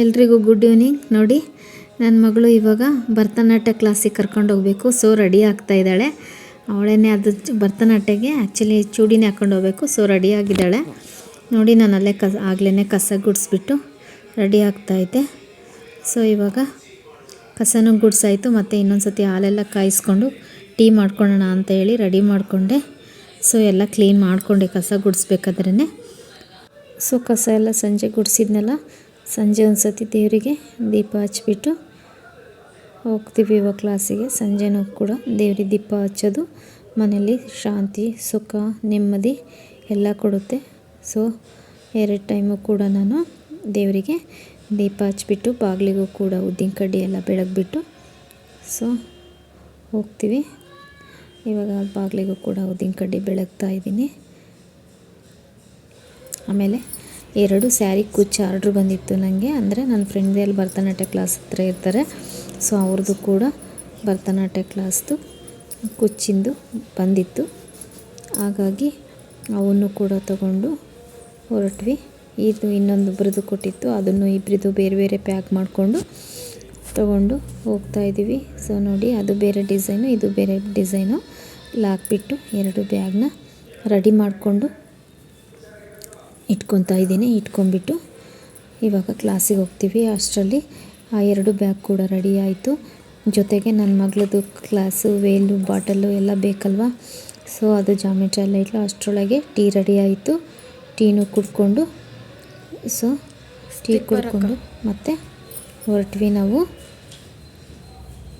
ಎಲ್ರಿಗೂ good evening ನೋಡಿ ನನ್ನ ಮಗಳು ಇವಾಗ ಭರತನಾಟ್ಯ ಕ್ಲಾಸಿಗೆ ಕರ್ಕೊಂಡು ಹೋಗಬೇಕು. ಸೊ ರೆಡಿ ಆಗ್ತಾ ಇದ್ದಾಳೆ. ಅವಳೇನೆ ಅದು ಭರತನಾಟ್ಯಕ್ಕೆ ಆ್ಯಕ್ಚುಲಿ ಚೂಡಿನೇ ಹಾಕ್ಕೊಂಡು ಹೋಗಬೇಕು. ಸೊ ರೆಡಿ ಆಗಿದ್ದಾಳೆ. ನೋಡಿ, ನಾನು ಅಲ್ಲೇ ಕಸ ಆಗಲೇ ಕಸ ಗುಡಿಸ್ಬಿಟ್ಟು ರೆಡಿ ಆಗ್ತಾಯಿದ್ದೆ ಸೊ ಇವಾಗ ಕಸನೂ ಗುಡ್ಸಾಯಿತು. ಮತ್ತು ಇನ್ನೊಂದು ಸತಿ ಹಾಲೆಲ್ಲ ಕಾಯಿಸ್ಕೊಂಡು ಟೀ ಮಾಡ್ಕೊಳ್ಳೋಣ ಅಂತ ಹೇಳಿ ರೆಡಿ ಮಾಡಿಕೊಂಡೆ. ಸೊ ಎಲ್ಲ ಕ್ಲೀನ್ ಮಾಡಿಕೊಂಡೆ ಕಸ ಗುಡಿಸ್ಬೇಕಾದ್ರೇ ಸೊ ಕಸ ಎಲ್ಲ ಸಂಜೆ ಗುಡಿಸಿದ್ನೆಲ್ಲ ಸಂಜೆ ಒಂದು ಸತಿ ದೇವರಿಗೆ ದೀಪ ಹಚ್ಬಿಟ್ಟು ಹೋಗ್ತೀವಿ ಇವಾಗ ಕ್ಲಾಸಿಗೆ. ಸಂಜೆನೂ ಕೂಡ ದೇವ್ರಿಗೆ ದೀಪ ಹಚ್ಚೋದು ಮನೆಯಲ್ಲಿ ಶಾಂತಿ, ಸುಖ, ನೆಮ್ಮದಿ ಎಲ್ಲ ಕೊಡುತ್ತೆ. ಸೊ ಎರಡು ಟೈಮು ಕೂಡ ನಾನು ದೇವರಿಗೆ ದೀಪ ಹಚ್ಬಿಟ್ಟು ಬಾಗಿಲಿಗೂ ಕೂಡ ಉದ್ದಿನ ಕಡ್ಡಿ ಎಲ್ಲ ಬೆಳಗ್ಬಿಟ್ಟು ಸೊ ಹೋಗ್ತೀವಿ. ಇವಾಗ ಬಾಗಿಲಿಗೂ ಕೂಡ ಉದ್ದಿನ ಕಡ್ಡಿ ಬೆಳಗ್ತಾ ಇದ್ದೀನಿ. ಆಮೇಲೆ ಎರಡು ಸ್ಯಾರಿ ಕುಚ್ಚು ಆರ್ಡ್ರ್ ಬಂದಿತ್ತು ನನಗೆ ಅಂದರೆ ನನ್ನ ಫ್ರೆಂಡ್ದೆಲ್ಲ ಭರತನಾಟ್ಯ ಕ್ಲಾಸ್ ಹತ್ರ ಇರ್ತಾರೆ. ಸೊ ಅವ್ರದ್ದು ಕೂಡ ಭರತನಾಟ್ಯ ಕ್ಲಾಸ್ದು ಕುಚ್ಚಿಂದು ಬಂದಿತ್ತು. ಹಾಗಾಗಿ ಅವನ್ನು ಕೂಡ ತಗೊಂಡು ಹೊರಟ್ವಿ. ಇದು ಇನ್ನೊಂದೊಬ್ರದ್ದು ಕೊಟ್ಟಿತ್ತು. ಅದನ್ನು ಇಬ್ಬರದು ಬೇರೆ ಬೇರೆ ಪ್ಯಾಕ್ ಮಾಡಿಕೊಂಡು ತಗೊಂಡು ಹೋಗ್ತಾ ಇದ್ದೀವಿ. ಸೊ ನೋಡಿ, ಅದು ಬೇರೆ ಡಿಸೈನು ಇದು ಬೇರೆ ಡಿಸೈನು ಹಾಕ್ಬಿಟ್ಟು ಎರಡು ಬ್ಯಾಗ್ನ ರೆಡಿ ಮಾಡಿಕೊಂಡು ಇಟ್ಕೊತಾ ಇದ್ದೀನಿ ಇಟ್ಕೊಂಡ್ಬಿಟ್ಟು ಇವಾಗ ಕ್ಲಾಸಿಗೆ ಹೋಗ್ತೀವಿ. ಅಷ್ಟರಲ್ಲಿ ಆ ಎರಡು ಬ್ಯಾಗ್ ಕೂಡ ರೆಡಿ ಆಯಿತು. ಜೊತೆಗೆ ನನ್ನ ಮಗಳದ್ದು ಕ್ಲಾಸು ವೇಲು ಬಾಟಲು ಎಲ್ಲ ಬೇಕಲ್ವ? ಸೊ ಅದು ಜಾಮಿಟ್ರಿ ಎಲ್ಲ ಇಟ್ಲು. ಅಷ್ಟರೊಳಗೆ ಟೀ ರೆಡಿ ಆಯಿತು. ಟೀನು ಕುಡ್ಕೊಂಡು ಸೊ ಟೀ ಕುಡ್ಕೊಂಡು ಮತ್ತೆ ಹೊರಟ್ವಿ ನಾವು.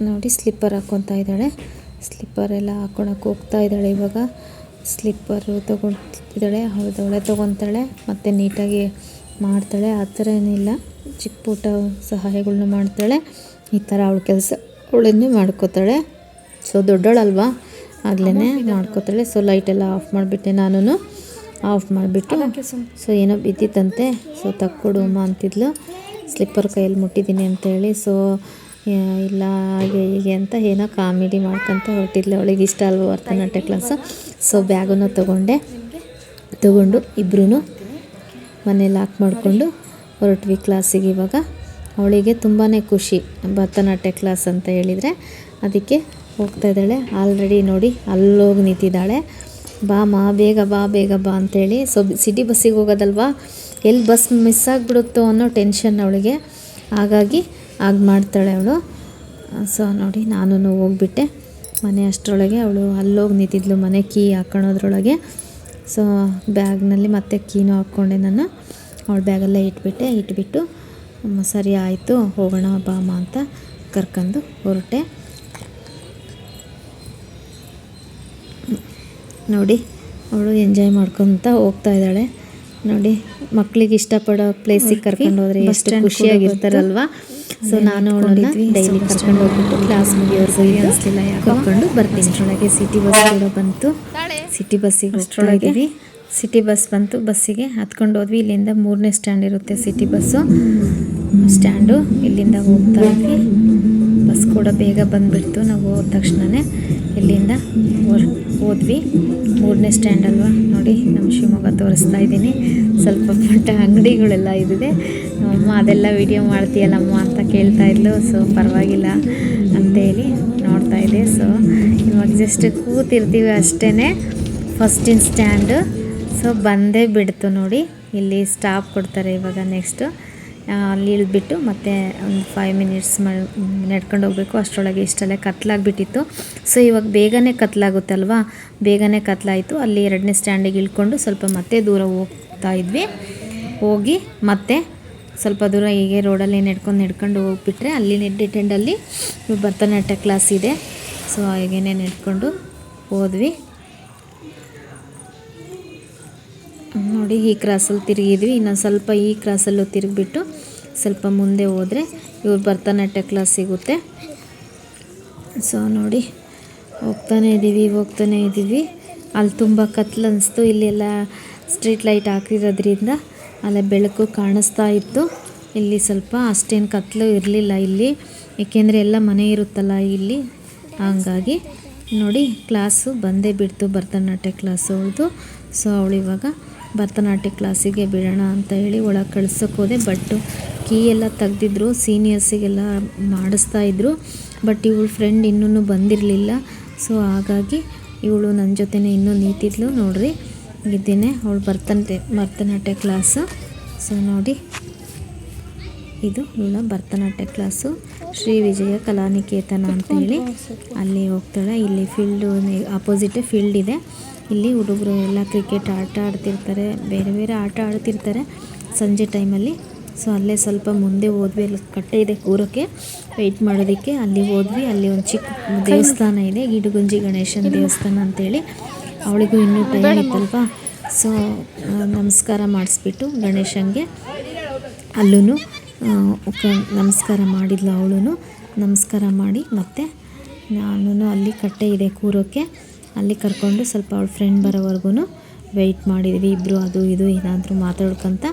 ನೋಡಿ ಸ್ಲಿಪ್ಪರ್ ಹಾಕ್ಕೊತಾ ಇದ್ದಾಳೆ. ಸ್ಲಿಪ್ಪರ್ ಎಲ್ಲ ಹಾಕ್ಕೊಳಕ್ಕೆ ಹೋಗ್ತಾ ಇದ್ದಾಳೆ ಇವಾಗ. ಸ್ಲಿಪ್ಪರು ತಗೊಳ್ತಿದ್ದಾಳೆ ಅವಳದವಳೆ ತೊಗೊತಾಳೆ ಮತ್ತು ನೀಟಾಗಿ ಮಾಡ್ತಾಳೆ. ಆ ಥರ ಏನಿಲ್ಲ. ಚಿಕ್ಕ ಪುಟ್ಟ ಸಹಾಯಗಳನ್ನ ಮಾಡ್ತಾಳೆ. ಈ ಥರ ಅವಳ ಕೆಲಸ ಅವಳನ್ನೇ ಮಾಡ್ಕೋತಾಳೆ. ಸೊ ದೊಡ್ಡೋಳಲ್ವಾ ಆಗ್ಲೇ ಮಾಡ್ಕೋತಾಳೆ. ಸೊ ಲೈಟೆಲ್ಲ ಆಫ್ ಮಾಡಿಬಿಟ್ಟೆ ನಾನು ಆಫ್ ಮಾಡಿಬಿಟ್ಟು ಸೊ ಏನೋ ಬಿದ್ದಿತ್ತಂತೆ. ಸೊ ತಕ್ಕೊಡು ಅಮ್ಮ ಅಂತಿದ್ಲು. ಸ್ಲಿಪ್ಪರ್ ಕೈಯಲ್ಲಿ ಮುಟ್ಟಿದ್ದೀನಿ ಅಂತೇಳಿ. ಸೊ ಇಲ್ಲ, ಹಾಗೆ ಹೀಗೆ ಅಂತ ಏನೋ ಕಾಮಿಡಿ ಮಾಡ್ಕೊತ ಹೊರಟಿದ್ಲು ಅವಳಿಗೆ ಇಷ್ಟ ಅಲ್ವ ಭರತನಾಟ್ಯ ಕ್ಲಾಸು ಸೊ ಬ್ಯಾಗನ್ನು ತೊಗೊಂಡೆ. ತೊಗೊಂಡು ಇಬ್ಬರೂ ಮನೇಲಿ ಲಾಕ್ ಮಾಡಿಕೊಂಡು ಹೊರಟ್ವಿ ಕ್ಲಾಸಿಗೆ ಇವಾಗ. ಅವಳಿಗೆ ತುಂಬಾ ಖುಷಿ ಭರತನಾಟ್ಯ ಕ್ಲಾಸ್ ಅಂತ ಹೇಳಿದರೆ. ಅದಕ್ಕೆ ಹೋಗ್ತಾ ಇದ್ದಾಳೆ. ಆಲ್ರೆಡಿ ನೋಡಿ ಅಲ್ಲೋಗಿ ನಿಂತಿದ್ದಾಳೆ. ಬಾ ಮಾ, ಬೇಗ ಬಾ ಬೇಗ ಬಾ ಅಂತೇಳಿ ಸೊ ಸಿಟಿ ಬಸ್ಸಿಗೆ ಹೋಗೋದಲ್ವಾ? ಎಲ್ಲಿ ಬಸ್ ಮಿಸ್ ಆಗಿಬಿಡುತ್ತೋ ಅನ್ನೋ ಟೆನ್ಷನ್ ಅವಳಿಗೆ. ಹಾಗಾಗಿ ಆಗ ಮಾಡ್ತಾಳೆ ಅವಳು. ಸೊ ನೋಡಿ ನಾನು ಹೋಗ್ಬಿಟ್ಟೆ. ಮನೆ ಅಷ್ಟರೊಳಗೆ ಅವಳು ಅಲ್ಲೋಗಿ ನಿಂತಿದ್ಲು ಮನೆ ಕೀ ಹಾಕೊಳೋದ್ರೊಳಗೆ ಸೊ ಬ್ಯಾಗ್ನಲ್ಲಿ ಮತ್ತೆ ಕೀನೂ ಹಾಕ್ಕೊಂಡೆ ನಾನು. ಅವಳ ಬ್ಯಾಗಲ್ಲೇ ಇಟ್ಬಿಟ್ಟೆ. ಇಟ್ಬಿಟ್ಟು "ಅಮ್ಮ, ಸರಿ ಆಯಿತು ಹೋಗೋಣ ಬಾಮ ಅಂತ ಕರ್ಕೊಂಡು ಹೊರಟೆ. ನೋಡಿ ಅವಳು ಎಂಜಾಯ್ ಮಾಡ್ಕೊತ ಹೋಗ್ತಾ ಇದ್ದಾಳೆ. ನೋಡಿ ಮಕ್ಕಳಿಗೆ ಇಷ್ಟಪಡೋ ಪ್ಲೇಸಿಗೆ ಕರ್ಕೊಂಡು ಹೋದ್ರೆ ಎಷ್ಟು ಖುಷಿಯಾಗಿರ್ತಾರಲ್ವಾ? ಸೊ ನಾನು ಅವಳನ್ನ ಡೈಲಿ ಕರ್ಕೊಂಡು ಹೋಗ್ಬಿಟ್ಟು ಕ್ಲಾಸ್ ಮುಗಿಯೋರ್ಗು ಅನಿಸ್ಲಿಲ್ಲ ಕರ್ಕೊಂಡು ಬರ್ತೀನಿ. ಅಷ್ಟರೊಳಗೆ ಸಿಟಿ ಬಸ್ ಕೂಡ ಬಂತು. ಸಿಟಿ ಬಸ್ಸಿಗೆ ಅಷ್ಟೊಳಗೆ? ಸಿಟಿ ಬಸ್ ಬಂತು ಬಸ್ಸಿಗೆ ಹತ್ಕೊಂಡು ಹೋದ್ವಿ. ಇಲ್ಲಿಂದ ಮೂರನೇ ಸ್ಟ್ಯಾಂಡ್ ಇರುತ್ತೆ ಸಿಟಿ ಬಸ್ಸು ಸ್ಟ್ಯಾಂಡು ಇಲ್ಲಿಂದ ಹೋಗ್ತಾ ಇದ್ವಿ. ಬಸ್ ಕೂಡ ಬೇಗ ಬಂದುಬಿಡ್ತು. ನಾವು ಹೋದ ತಕ್ಷಣವೇ ಇಲ್ಲಿಂದ ಹೋದ್ವಿ. ಮೂರನೇ ಸ್ಟ್ಯಾಂಡ್ ಅಲ್ವಾ? ನೋಡಿ. ತೋರಿಸ್ತಾ ಇದ್ದೀನಿ. ಸ್ವಲ್ಪ ಪುಟ್ಟ ಅಂಗಡಿಗಳೆಲ್ಲ ಇದಿದೆ. ಅಮ್ಮ, ಅದೆಲ್ಲ ವಿಡಿಯೋ ಮಾಡ್ತೀಯಲ್ಲಮ್ಮ ಅಂತ ಕೇಳ್ತಾ ಇದ್ಲು. ಸೊ ಪರವಾಗಿಲ್ಲ ಅಂತೇಳಿ ನೋಡ್ತಾ ಇದ್ದೆ ಸೊ ಇವಾಗ ಜಸ್ಟ್ ಕೂತಿರ್ತೀವಿ ಅಷ್ಟೇ ಇನ್ ಸ್ಟ್ಯಾಂಡು ಸೊ ಬಂದೇ ಬಿಡ್ತು ನೋಡಿ. ಇಲ್ಲಿ ಸ್ಟಾಪ್ ಕೊಡ್ತಾರೆ ಇವಾಗ ನೆಕ್ಸ್ಟು ಅಲ್ಲಿ ಇಳಿದ್ಬಿಟ್ಟು ಮತ್ತೆ ಒಂದು ಫೈವ್ ಮಿನಿಟ್ಸ್ ಮ, ನಡ್ಕೊಂಡು ಹೋಗಬೇಕು. ಅಷ್ಟರೊಳಗೆ ಇಷ್ಟಲ್ಲೇ ಕತ್ಲಾಗ್ಬಿಟ್ಟಿತ್ತು. ಸೊ ಇವಾಗ ಬೇಗನೆ ಕತ್ಲಾಗುತ್ತಲ್ವಾ? ಬೇಗನೆ ಕತ್ಲಾಯಿತು. ಅಲ್ಲಿ ಎರಡನೇ ಸ್ಟ್ಯಾಂಡಿಗೆ ಇಳ್ಕೊಂಡು ಸ್ವಲ್ಪ ಮತ್ತೆ ದೂರ ಹೋಗ್ತಾ ಇದ್ವಿ. ಹೋಗಿ ಮತ್ತೆ ಸ್ವಲ್ಪ ದೂರ ಹೀಗೆ ರೋಡಲ್ಲಿ ನೆಡ್ಕೊಂಡು, ನಡ್ಕೊಂಡು ಹೋಗ್ಬಿಟ್ರೆ ಅಲ್ಲಿ ಡಿಟೆಂಡಲ್ಲಿ ಭರತನಾಟ್ಯ ಕ್ಲಾಸ್ ಇದೆ. ಸೊ ಹಾಗೇನೆ ನೆಡ್ಕೊಂಡು ಹೋದ್ವಿ. ನೋಡಿ, ಈ ಕ್ರಾಸಲ್ಲಿ ತಿರುಗಿದ್ವಿ. ಇನ್ನೊಂದು ಸ್ವಲ್ಪ ಈ ಕ್ರಾಸಲ್ಲೂ ತಿರುಗಿಬಿಟ್ಟು ಸ್ವಲ್ಪ ಮುಂದೆ ಹೋದರೆ ಇವ್ರ ಭರತನಾಟ್ಯ ಕ್ಲಾಸ್ ಸಿಗುತ್ತೆ. ಸೊ ನೋಡಿ, ಹೋಗ್ತಾನೆ ಇದ್ದೀವಿ ಹೋಗ್ತಾನೆ ಇದ್ದೀವಿ ಅಲ್ಲಿ ತುಂಬ ಕತ್ಲು ಅನಿಸ್ತು. ಇಲ್ಲೆಲ್ಲ ಸ್ಟ್ರೀಟ್ ಲೈಟ್ ಹಾಕಿರೋದ್ರಿಂದ ಅಲ್ಲೇ ಬೆಳಕು ಕಾಣಿಸ್ತಾ ಇತ್ತು. ಇಲ್ಲಿ ಸ್ವಲ್ಪ ಅಷ್ಟೇನು ಕತ್ಲು ಇರಲಿಲ್ಲ ಇಲ್ಲಿ. ಏಕೆಂದರೆ ಎಲ್ಲ ಮನೆ ಇರುತ್ತಲ್ಲ ಇಲ್ಲಿ. ಹಂಗಾಗಿ ನೋಡಿ ಕ್ಲಾಸು ಬಂದೇ ಬಿಡ್ತು ಭರತನಾಟ್ಯ ಕ್ಲಾಸ್ ಅವಳದು. ಸೊ ಅವಳು ಇವಾಗ ಭರತನಾಟ್ಯ ಕ್ಲಾಸಿಗೆ ಬಿಡೋಣ ಅಂತ ಹೇಳಿ ಒಳಗೆ ಕಳ್ಸೋಕೆ ಹೋದೆ. ಬಟ್ ಕೀ ಎಲ್ಲ ತೆಗೆದಿದ್ರು ಸೀನಿಯರ್ಸಿಗೆಲ್ಲ ಮಾಡಿಸ್ತಾ ಇದ್ರು. ಬಟ್ ಇವಳು ಫ್ರೆಂಡ್ ಇನ್ನೂ ಬಂದಿರಲಿಲ್ಲ. ಸೊ ಹಾಗಾಗಿ ಇವಳು ನನ್ನ ಜೊತೆನೇ ಇನ್ನೂ ನಿಂತಿದ್ಲು ನೋಡ್ರಿ. ಇದ್ದೇನೆ ಅವಳು ಭರತನಾಟ್ಯ ಭರತನಾಟ್ಯ ಕ್ಲಾಸು ಸೊ ನೋಡಿ ಇದು ಇವಳ ಭರತನಾಟ್ಯ ಕ್ಲಾಸು ಶ್ರೀ ವಿಜಯ ಕಲಾನಿಕೇತನ ಅಂತೇಳಿ ಅಲ್ಲಿ ಹೋಗ್ತಾಳೆ. ಇಲ್ಲಿ ಫೀಲ್ಡು ಆಪೋಸಿಟ್ ಫೀಲ್ಡ್ ಇದೆ. ಇಲ್ಲಿ ಹುಡುಗರು ಎಲ್ಲ ಕ್ರಿಕೆಟ್ ಆಟ ಆಡ್ತಿರ್ತಾರೆ ಬೇರೆ ಬೇರೆ ಆಟ ಆಡ್ತಿರ್ತಾರೆ ಸಂಜೆ ಟೈಮಲ್ಲಿ ಸೊ ಅಲ್ಲೇ ಸ್ವಲ್ಪ ಮುಂದೆ ಹೋದ್ವಿ ಅಲ್ಲಿ ಕಟ್ಟೆ ಇದೆ ಕೂರೋಕ್ಕೆ ವೆಯ್ಟ್ ಮಾಡೋದಕ್ಕೆ ಅಲ್ಲಿ ಹೋದ್ವಿ ಅಲ್ಲಿ ಒಂದು ಚಿಕ್ಕ ದೇವಸ್ಥಾನ ಇದೆ ಗಿಡಗುಂಜಿ ಗಣೇಶನ ದೇವಸ್ಥಾನ ಅಂತೇಳಿ. ಅವಳಿಗೂ ಇನ್ನೂ ಟೈಮ್ ಇತ್ತಲ್ವಾ? ಸೊ ನಮಸ್ಕಾರ ಮಾಡಿಸ್ಬಿಟ್ಟು ಗಣೇಶನಿಗೆ ಅಲ್ಲೂ ನಮಸ್ಕಾರ ಮಾಡಿದ್ಲು ಅವಳು ನಮಸ್ಕಾರ ಮಾಡಿ ಮತ್ತೆ ನಾನು ಅಲ್ಲಿ ಕಟ್ಟೆ ಇದೆ ಕೂರೋಕ್ಕೆ. ಅಲ್ಲಿ ಕರ್ಕೊಂಡು ಸ್ವಲ್ಪ ಅವಳ ಫ್ರೆಂಡ್ ಬರೋವರೆಗೂ ವೆಯ್ಟ್ ಮಾಡಿದ್ವಿ. ಇಬ್ಬರು ಅದು ಇದು ಏನಾದರೂ ಮಾತಾಡ್ಕೊತ